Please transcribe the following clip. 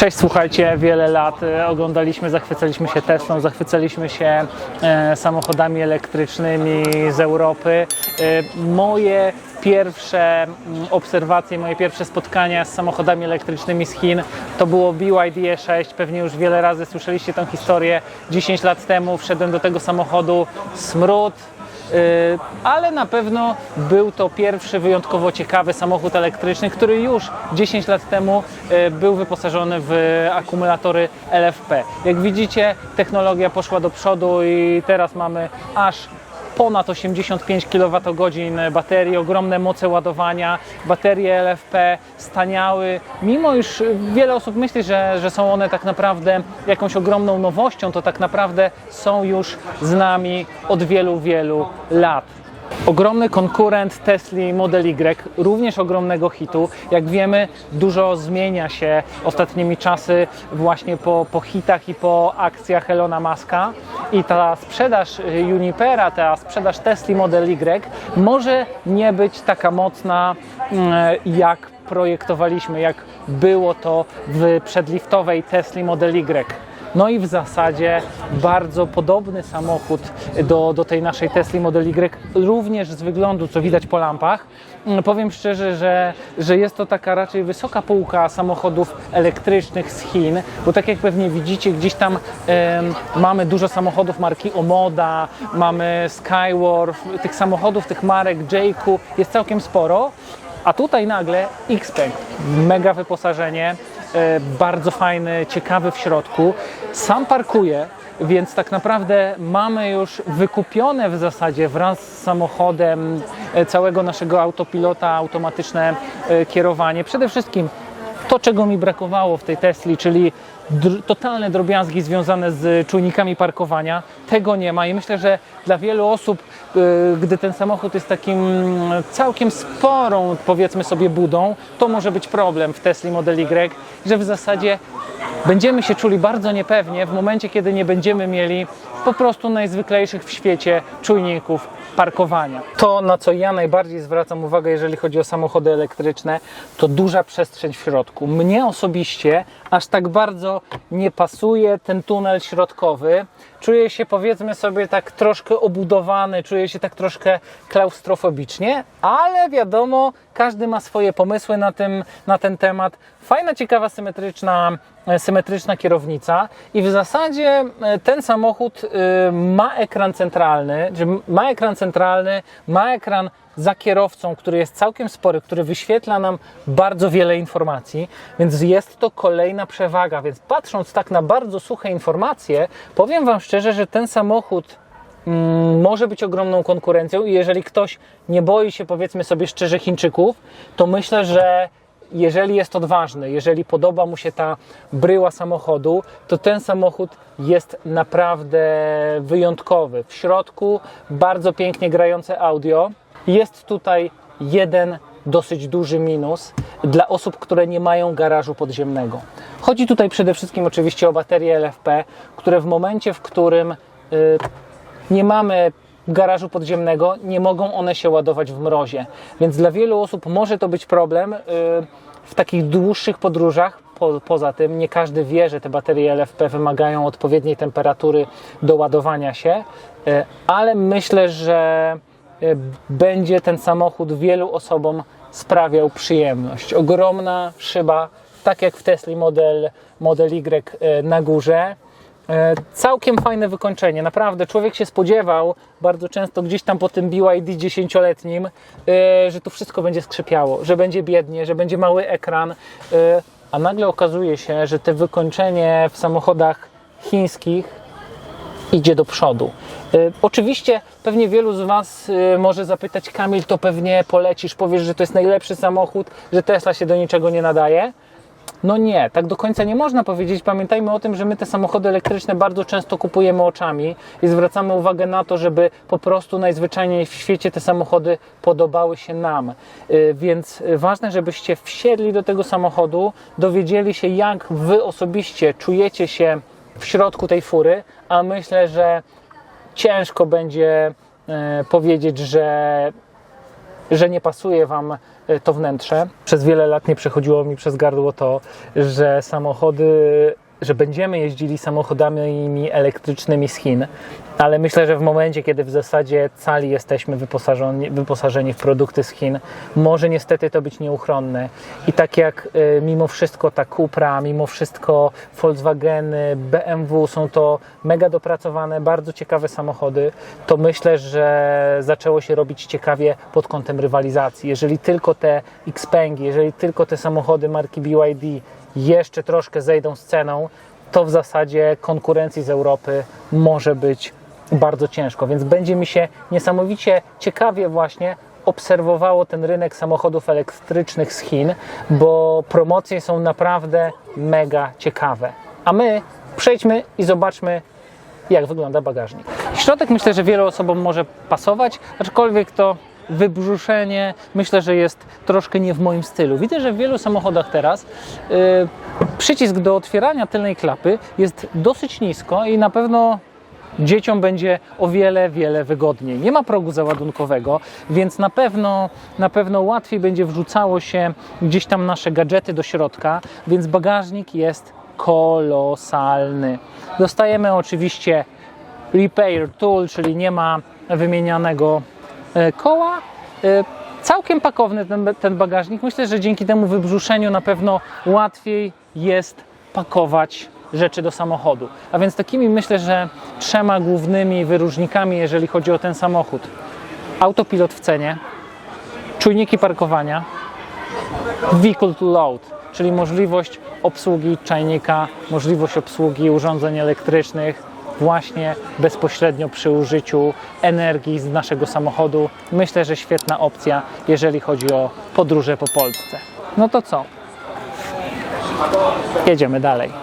Cześć, słuchajcie, wiele lat e, oglądaliśmy, zachwycaliśmy się Teslą, zachwycaliśmy się e, samochodami elektrycznymi z Europy. E, moje pierwsze mm, obserwacje, moje pierwsze spotkania z samochodami elektrycznymi z Chin to było BYD E6. Pewnie już wiele razy słyszeliście tę historię. 10 lat temu wszedłem do tego samochodu, smród, ale na pewno był to pierwszy wyjątkowo ciekawy samochód elektryczny, który już 10 lat temu y, był wyposażony w akumulatory LFP. Jak widzicie, technologia poszła do przodu i teraz mamy aż ponad 85 kWh baterii, ogromne moce ładowania, baterie LFP staniały. Mimo iż wiele osób myśli, że, że są one tak naprawdę jakąś ogromną nowością, to tak naprawdę są już z nami od wielu, wielu lat. Ogromny konkurent Tesla Model Y, również ogromnego hitu. Jak wiemy, dużo zmienia się ostatnimi czasy właśnie po, po hitach i po akcjach Elona Muska. I ta sprzedaż Junipera, ta sprzedaż Tesla Model Y może nie być taka mocna mm, jak projektowaliśmy, jak było to w przedliftowej Tesla Model Y. No i w zasadzie bardzo podobny samochód do, do tej naszej Tesla Model Y, również z wyglądu, co widać po lampach. Mm, Powiem szczerze, że, że jest to taka raczej wysoka półka samochodów elektrycznych z Chin, bo tak jak pewnie widzicie, gdzieś tam mamy dużo samochodów marki Omoda, mamy Skywarf, tych samochodów, tych marek Jayku jest całkiem sporo. A tutaj nagle Xpeng, mega wyposażenie, bardzo fajny, ciekawy w środku. Sam parkuje, więc tak naprawdę mamy już wykupione w zasadzie wraz z samochodem e, całego naszego autopilota, automatyczne e, kierowanie. Przede wszystkim to, czego mi brakowało w tej Tesli, czyli dr- totalne drobiazgi związane z czujnikami parkowania, tego nie ma i myślę, że dla wielu osób, y, gdy ten samochód jest takim mm, całkiem sporą, powiedzmy sobie, budą, to może być problem w Tesli Model Y, że w zasadzie będziemy się czuli bardzo niepewnie w momencie, kiedy nie będziemy mieli po prostu najzwyklejszych w świecie czujników parkowania. To, na co ja najbardziej zwracam uwagę, jeżeli chodzi o samochody elektryczne, to duża przestrzeń w środku. Mnie osobiście aż tak bardzo nie pasuje ten tunel środkowy. Czuję się, powiedzmy sobie, tak troszkę obudowany, czuję się tak troszkę klaustrofobicznie, ale wiadomo, każdy ma swoje pomysły na, tym, na ten temat. Fajna, ciekawa, symetryczna, symetryczna kierownica i w zasadzie e, ten samochód e, ma ekran centralny, ma ekran centralny, ma ekran za kierowcą, który jest całkiem spory, który wyświetla nam bardzo wiele informacji, więc jest to kolejna przewaga. Więc patrząc tak na bardzo suche informacje, powiem Wam szczerze, że ten samochód mm, może być ogromną konkurencją i jeżeli ktoś nie boi się, powiedzmy sobie szczerze, Chińczyków, to myślę, że jeżeli jest odważny, jeżeli podoba mu się ta bryła samochodu, to ten samochód jest naprawdę wyjątkowy. W środku bardzo pięknie grające audio. Jest tutaj jeden dosyć duży minus dla osób, które nie mają garażu podziemnego. Chodzi tutaj przede wszystkim oczywiście o baterie LFP, które w momencie, w którym y, nie mamy garażu podziemnego, nie mogą one się ładować w mrozie. Więc dla wielu osób może to być problem y, w takich dłuższych podróżach. Po, poza tym nie każdy wie, że te baterie LFP wymagają odpowiedniej temperatury do ładowania się, y, ale myślę, że y, będzie ten samochód wielu osobom sprawiał przyjemność. Ogromna szyba, tak jak w Tesla Model, Model Y y, na górze. E, Całkiem fajne wykończenie, naprawdę. Człowiek się spodziewał bardzo często gdzieś tam po tym BYD dziesięcioletnim, e, że to wszystko będzie skrzypiało, że będzie biednie, że będzie mały ekran, e, a nagle okazuje się, że te wykończenie w samochodach chińskich idzie do przodu. Oczywiście pewnie wielu z Was może zapytać, Kamil, to pewnie polecisz, powiesz, że to jest najlepszy samochód, że Tesla się do niczego nie nadaje. No nie, tak do końca nie można powiedzieć. Pamiętajmy o tym, że my te samochody elektryczne bardzo często kupujemy oczami i zwracamy uwagę na to, żeby po prostu najzwyczajniej w świecie te samochody podobały się nam. Y, Więc ważne, żebyście wsiedli do tego samochodu, dowiedzieli się, jak Wy osobiście czujecie się w środku tej fury, a myślę, że ciężko będzie e, powiedzieć, że że nie pasuje Wam y, to wnętrze. Przez wiele lat nie przechodziło mi przez gardło to, że samochody że będziemy jeździli samochodami elektrycznymi z Chin, ale myślę, że w momencie, kiedy w zasadzie cali jesteśmy wyposażeni, wyposażeni w produkty z Chin, może niestety to być nieuchronne. I tak jak y, mimo wszystko ta Cupra, mimo wszystko Volkswageny, BMW są to mega dopracowane, bardzo ciekawe samochody, to myślę, że zaczęło się robić ciekawie pod kątem rywalizacji. Jeżeli tylko te Xpengi, jeżeli tylko te samochody marki BYD jeszcze troszkę zejdą z ceną, to w zasadzie konkurencji z Europy może być bardzo ciężko, więc będzie mi się niesamowicie ciekawie właśnie obserwowało ten rynek samochodów elektrycznych z Chin, bo promocje są naprawdę mega ciekawe. A my przejdźmy i zobaczmy, jak wygląda bagażnik. Środek myślę, że wielu osobom może pasować, aczkolwiek to wybrzuszenie myślę, że jest troszkę nie w moim stylu. Widzę, że w wielu samochodach teraz yy, przycisk do otwierania tylnej klapy jest dosyć nisko i na pewno dzieciom będzie o wiele, wiele wygodniej. Nie ma progu załadunkowego, więc na pewno, na pewno łatwiej będzie wrzucało się gdzieś tam nasze gadżety do środka, więc bagażnik jest kolosalny. Dostajemy oczywiście repair tool, czyli nie ma wymienianego koła. E, Całkiem pakowny ten, ten bagażnik. Myślę, że dzięki temu wybrzuszeniu na pewno łatwiej jest pakować rzeczy do samochodu. A więc takimi myślę, że trzema głównymi wyróżnikami, jeżeli chodzi o ten samochód. Autopilot w cenie, czujniki parkowania, vehicle to load, czyli możliwość obsługi czajnika, możliwość obsługi urządzeń elektrycznych właśnie bezpośrednio przy użyciu energii z naszego samochodu. Myślę, że świetna opcja, jeżeli chodzi o podróże po Polsce. No to co? Jedziemy dalej.